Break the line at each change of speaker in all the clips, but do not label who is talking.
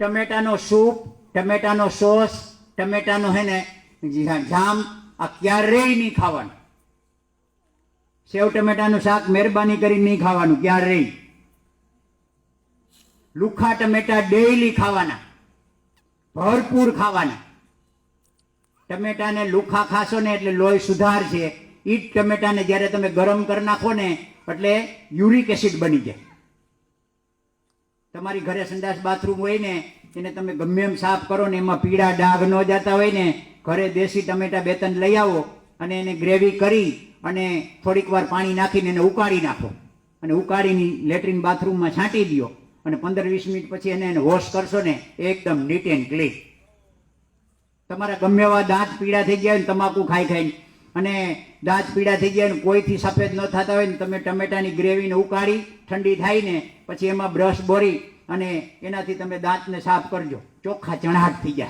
ટમેટાનો soup, ટમેટાનો sauce, ટમેટાનો હે ને જામ, આ ક્યારેય નહીં ખાવાનું. સેવ ટમેટાનું શાક મહેરબાની કરી નહીં ખાવાનું, ક્યારેય. લુખા ટમેટા ડેઈલી ખાવાના. ભરપૂર ખાવાના. ટમેટાને લુખા ખાશો ને એટલે લોહી સુધારશે ઈ જ ટમેટાને જ્યારે તમે ગરમ કરી નાખો ને, એટલે યુરિક એસિડ બની જાય. તમારી ઘરે સંડાસ બાથરૂમ હોય ને, એને તમે ગમે એમ સાફ કરો ને, એમાં પીળા ડાઘ ન જતા હોય ને, ઘરે દેશી ટમેટા બે ત્રણ લઈ આવો અને એને ગ્રેવી કરી અને થોડીક વાર પાણી નાખીને એને ઉકાળી નાખો. અને ઉકાળીને લેટ્રિન બાથરૂમમાં છાંટી દો અને પંદર વીસ મિનિટ પછી એને એને વોશ કરશો ને, એકદમ નીટ એન્ડ ક્લીન તમારા ગમે એવા દાંત પીળા થઈ ગયા હોય ને, તમાકુ ખાઈ ખાઈને અને દાંત પીળા થઈ ગયા ને કોઈથી સફેદ ન થતા હોય ને તમે ટમેટાની ગ્રેવીને ઉકાળી, ઠંડી થાય ને પછી એમાં બ્રશ બોરી અને એનાથી તમે દાંતને સાફ કરજો. ચોખ્ખા ચણાટ થઈ જાય.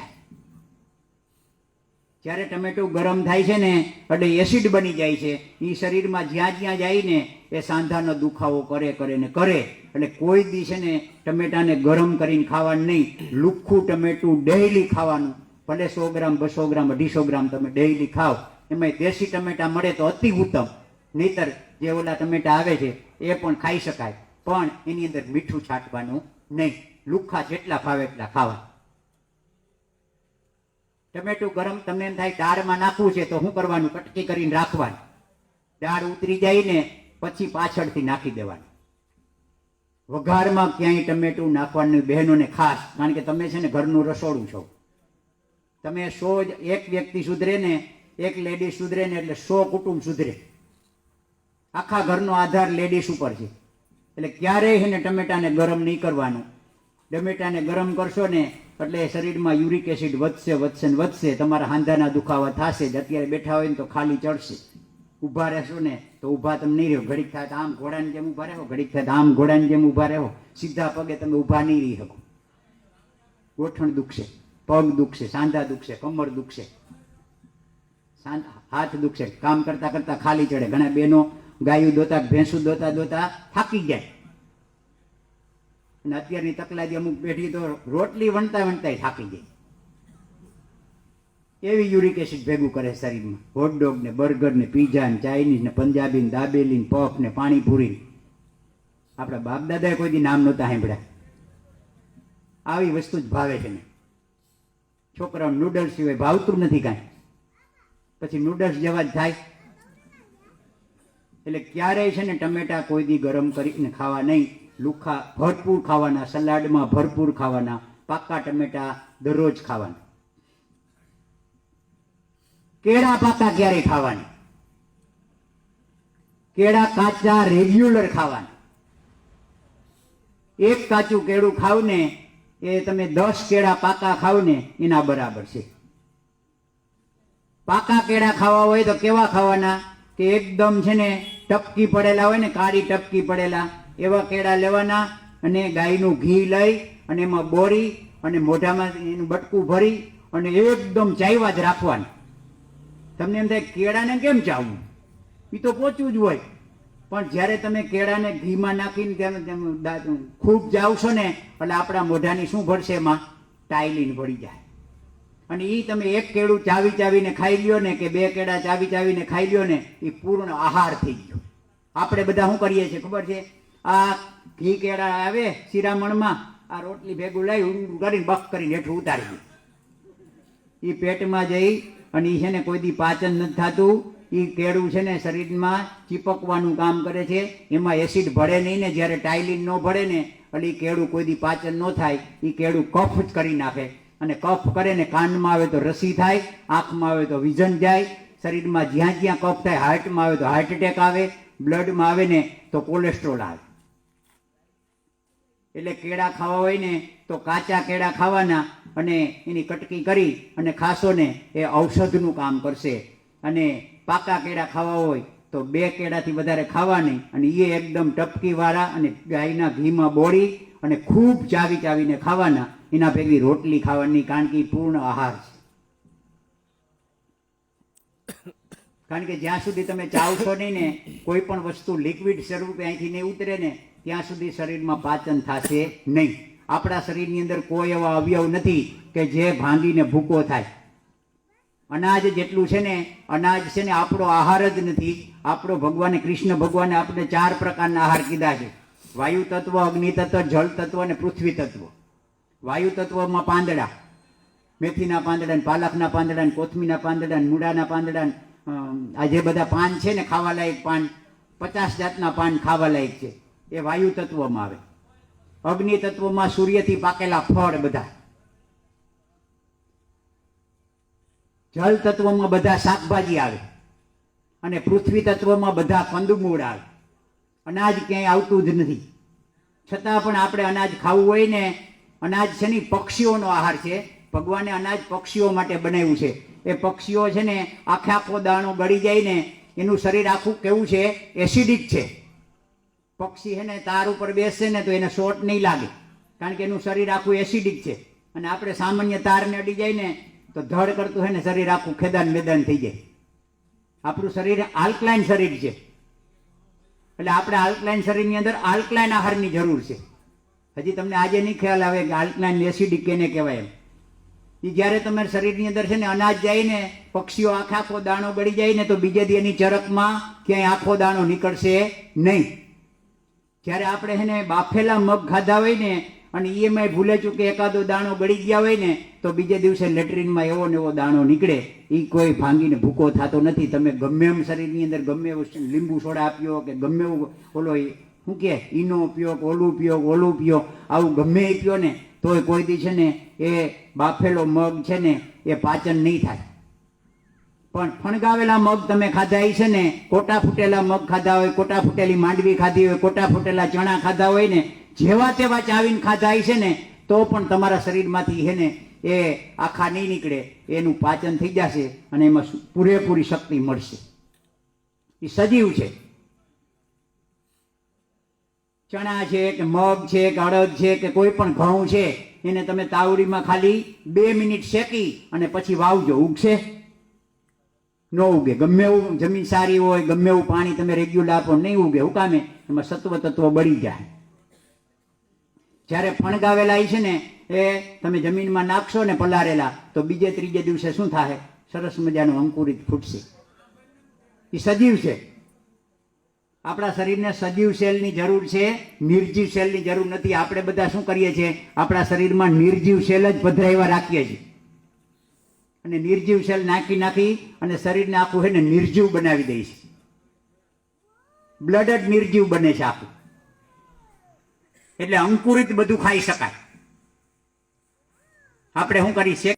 જ્યારે ટમેટું ગરમ થાય છે ને, એટલે એસિડ બની જાય છે એ શરીરમાં જ્યાં જ્યાં જાય ને, એ સાંધાનો દુખાવો કરે કરે ને કરે. એટલે કોઈ દિવસે ને, ટમેટાને ગરમ કરીને ખાવાનું નહીં. લુખ્ખું ટમેટું ડેઈલી ખાવાનું. ભલે સો ગ્રામ, બસો ગ્રામ, અઢીસો ગ્રામ તમે ડેઈલી ખાઓ. એમાં દેશી ટમેટા મળે તો અતિ ઉત્તમ. નહીતર જે ઓલા ટમેટા આવે છે, એ પણ ખાઈ શકાય. પણ એની અંદર મીઠું છાંટવાનું નહીં. લુખ્ખા જેટલા ફાવે એટલા ખાવા. ટમેટું ગરમ તમને એમ થાય દાળમાં નાખવું છે, તો શું કરવાનું? કટકી કરીને રાખવાનું. દાળ ઉતરી જાય ને પછી પાછળથી નાખી દેવાનું. વઘારમાં ક્યાંય ટમેટું નાખવાનું બહેનોને ખાસ, કારણ કે તમે છે ને ઘરનું રસોડું છો. તમે સો એક વ્યક્તિ સુધરે ને એક લેડી સુધરે ને એટલે સો કુટુંબ સુધરે. આખા ઘરનો આધાર લેડીઝ ઉપર છે. એટલે ક્યારેય એને ટમેટાને ગરમ નહીં કરવાનું. ટમેટાને ગરમ કરશો ને એટલે શરીરમાં યુરિક એસિડ વધશે વધશે ને વધશે. તમારા હાંધાના દુખાવા થશે જ. અત્યારે બેઠા હોય ને તો ખાલી ચડશે. ઊભા રહેશો ને તો ઊભા તમે નહીં રહ્યો ઘડીક થાય આમ ઘોડાની જેમ ઊભા રહો, ઘડીક થાય આમ ઘોડાની જેમ ઊભા રહો. સીધા પગે તમે ઊભા નહીં રહી શકો. ગોઠણ દુખશે, પગ દુખશે, સાંધા દુખશે, કમર દુખશે. હાથ દુખશે. કામ કરતા કરતા ખાલી ચડે. ઘણા બહેનો ગાયું દોતા, ભેંસું દોતા દોતા થાકી જાય. અને અત્યારની તકલાદી અમુક પેઢી તો રોટલી વણતા વણતા થાકી જાય. એવી યુરિક એસિડ ભેગું કરે શરીરમાં. હોટડોગ ને બર્ગર ને પીઝા ને ચાઇનીઝ ને પંજાબી ને દાબેલી ને પફ ને પાણીપુરી આપણા બાપ દાદાએ કોઈ દી નામ નહોતા સાંભળ્યા. આવી વસ્તુ જ ભાવે છે ને. છોકરાઓ નૂડલ્સ સિવાય ભાવતું નથી કાંઈ. પછી નૂડલ્સ જેવા જ થાય એટલે ક્યારેય છે ને ટમેટા કોઈ દી ગરમ કરીને ખાવા નહીં. લુખા ભરપૂર ખાવાના, સલાડમાં ભરપૂર ખાવાના પાકા ટમેટા દરરોજ ખાવાના. કેળા પાકા ક્યારે ખાવાના. કેળા કાચા રેગ્યુલર ખાવાના. એક કાચું કેળું ખાવ ને એ તમે દસ કેળા પાકા ખાવ ને એના બરાબર છે. પાકા કેળા ખાવા હોય તો કેવા ખાવાના? કે એકદમ છે ને ટપકી પડેલા હોય ને કાળી ટપકી પડેલા. એવા કેળા લેવાના અને ગાયનું ઘી લઈ અને એમાં બોરી અને મોઢામાં એનું બટકું ભરી અને એકદમ ચાવ્યા જ રાખવાનું. તમને એમ થાય કેળાને કેમ ચાવવું? એ તો પોચું જ હોય. પણ જ્યારે તમે કેળાને ઘીમાં નાખીને ખૂબ જાવશો ને, એટલે આપણા મોઢાની શું ભરશે એમાં? ટાઈલીન ભળી જાય. અને એ તમે એક કેળું ચાવી ચાવીને ખાઈ લ્યો ને કે બે કેળા ચાવી ચાવીને ખાઈ લ્યો ને એ પૂર્ણ આહાર થઈ ગયો. આપણે બધા શું કરીએ છીએ ખબર છે? આ ઘી કેળા આવે શિરામણમાં, આ રોટલી ભેગું લઈ કરીને બક કરીને હેઠું ઉતારી દે એ પેટમાં જઈ અને એ છે ને કોઈ દી પાચન નથી થતું. એ કેળું છે ને શરીરમાં ચીપકવાનું કામ કરે છે. એમાં એસિડ ભળે નહીં ને, જ્યારે ટાઇલિન ન ભળે ને, એટલે એ કેળું કોઈ દી પાચન ન થાય. એ કેળું કફ જ કરી નાખે. અને કફ કરે ને કાનમાં આવે તો રસી થાય, આંખમાં આવે તો વિઝન જાય, શરીરમાં જ્યાં જ્યાં કફ થાય, હાર્ટમાં આવે તો હાર્ટ એટેક આવે, બ્લડમાં આવે ને તો કોલેસ્ટ્રોલ આવે. એટલે કેળા ખાવા હોય ને તો કાચા કેળા ખાવાના અને એની કટકી કરી અને ખાશો ને એ ઔષધનું કામ કરશે. અને પાકા કેળા ખાવા હોય તો બે કેળાથી વધારે ખાવા નહીં અને એ એકદમ ટપકીવાળા અને ગાયના ઘીમાં બોળી અને ખૂબ ચાવી ચાવીને ખાવાના એના ભેગી રોટલી ખાવાની કારણ કે પૂર્ણ આહાર છે. કારણ કે જ્યાં સુધી તમે ચાવશો નહીં ને, કોઈ પણ વસ્તુ લિક્વિડ સ્વરૂપે અહીંથી નહીં ઉતરે ને, ત્યાં સુધી શરીરમાં પાચન થશે નહીં. આપણા શરીરની અંદર કોઈ એવા અવયવ નથી કે જે ભાંગીને ભૂકો થાય. અનાજ જેટલું છે ને, અનાજ છે ને આપણો આહાર જ નથી. આપણો ભગવાને, કૃષ્ણ ભગવાને આપણે ચાર પ્રકારના આહાર કીધા છે. વાયુ તત્વ અગ્નિ તત્વ જળ તત્વ અને પૃથ્વી તત્વ વાયુ તત્વમાં પાંદડા. મેથીના પાંદડા પાલકના પાંદડા કોથમીના પાંદડા મૂળાના પાંદડા આ જે બધા પાન છે ને ખાવા લાયક પાન, પચાસ જાતના પાન ખાવા લાયક છે, એ વાયુ તત્વમાં આવે. અગ્નિ તત્વમાં સૂર્યથી પાકેલા ફળ બધા. જળ તત્વમાં બધા શાકભાજી આવે. અને પૃથ્વી તત્વમાં બધા કંદમૂળ આવે. અનાજ ક્યાંય આવતું જ નથી. છતાં પણ આપણે અનાજ ખાવું હોય ને અનાજ છે ને પક્ષીઓનો આહાર છે. ભગવાને અનાજ પક્ષીઓ માટે બનાવ્યું છે. એ પક્ષીઓ છે ને આખે આખો દાણો ગળી જાય ને એનું શરીર આખું કેવું છે? એસિડિક છે. પક્ષી છે ને તાર ઉપર બેસશે ને તો એને શોટ નહીં લાગે. કારણ કે એનું શરીર આખું એસિડિક છે. અને આપણે સામાન્ય તારને અડી જાય ને તો ધડ કરતું હોય ને શરીર આખું ખેદાન મેદાન થઈ જાય. આપણું શરીર આલ્કલાઇન શરીર છે. એટલે આપણે આલ્કલાઇન શરીરની અંદર આલ્કલાઇન આહારની જરૂર છે. હજી તમને આજે નહીં ખ્યાલ આવે કે આલ્કલાઇન એસિડિક કેને કહેવાય એમ. એ જ્યારે તમારા શરીરની અંદર છે ને અનાજ જાય ને, પક્ષીઓ આખે આખો દાણો ગળી જાય ને, તો બીજે દી એની ચરકમાં ક્યાંય આખો દાણો નીકળશે નહીં. જ્યારે આપણે છે ને બાફેલા મગ ખાધા હોય ને, અને ઈએમઆઈ ભૂલે ચૂકે એકાદો દાણો ગળી ગયા હોય ને, તો બીજે દિવસે લેટ્રિનમાં એવો ને એવો દાણો નીકળે. એ કોઈ ભાંગીને ભૂકો થતો નથી. તમે ગમે એમ શરીરની અંદર ગમે એવું લીંબુ સોડા આપ્યો કે ગમે એવું ઓલો શું કે, ઈનો પીઓ ઓલું પીઓ ઓલું પીઓ આવું ગમે એ પીઓ ને, તોય કોઈ દી છે ને, એ બાફેલો મગ છે ને, એ પાચન નહીં થાય. પણ ફણગાવેલા મગ તમે ખાધા હોય છે ને, કોટા ફૂટેલા મગ ખાધા હોય, કોટા ફૂટેલી માંડવી ખાધી હોય, કોટા ફૂટેલા ચણા ખાધા હોય ને, જેવા તેવા ચાવીને ખાધા છે ને, તો પણ તમારા શરીરમાંથી છે ને, એ આખા નહીં નીકળે, એનું પાચન થઈ જશે અને એમાં પૂરેપૂરી શક્તિ મળશે. એ સજીવ છે. ચણા છે કે મગ છે કે અડદ છે કે કોઈ પણ ઘઉં છે, એને તમે તાવડીમાં ખાલી બે મિનિટ શેકી અને પછી વાવજો. ઉગશે? ન ઉગે. ગમે એવું જમીન સારી હોય, ગમે એવું પાણી તમે રેગ્યુલર આપો, નહીં ઉગે. ઉકામે એમાં સત્વ તત્વ બળી જાય. જ્યારે ફણગાવેલા છે ને, એ તમે જમીનમાં નાખશો ને પલારેલા તો બીજે ત્રીજે દિવસે શું થાય સરસ મજાનું અંકુરિત ફૂટશે. એ સજીવ છે. આપણા શરીરને સજીવ સેલની જરૂર છે, નિર્જીવ સેલની જરૂર નથી. આપણે બધા શું કરીએ છીએ? આપણા શરીરમાં નિર્જીવ સેલ જ પધરાવ્યા રાખીએ છીએ. અને નિર્જીવ સેલ નાખી નાખી અને શરીરને આખું છે ને નિર્જીવ બનાવી દે છે. બ્લડ જ નિર્જીવ બને છે આખું. એટલે અંકુરિત બધું ખાઈ શકાય. આપણે શું કરી શેક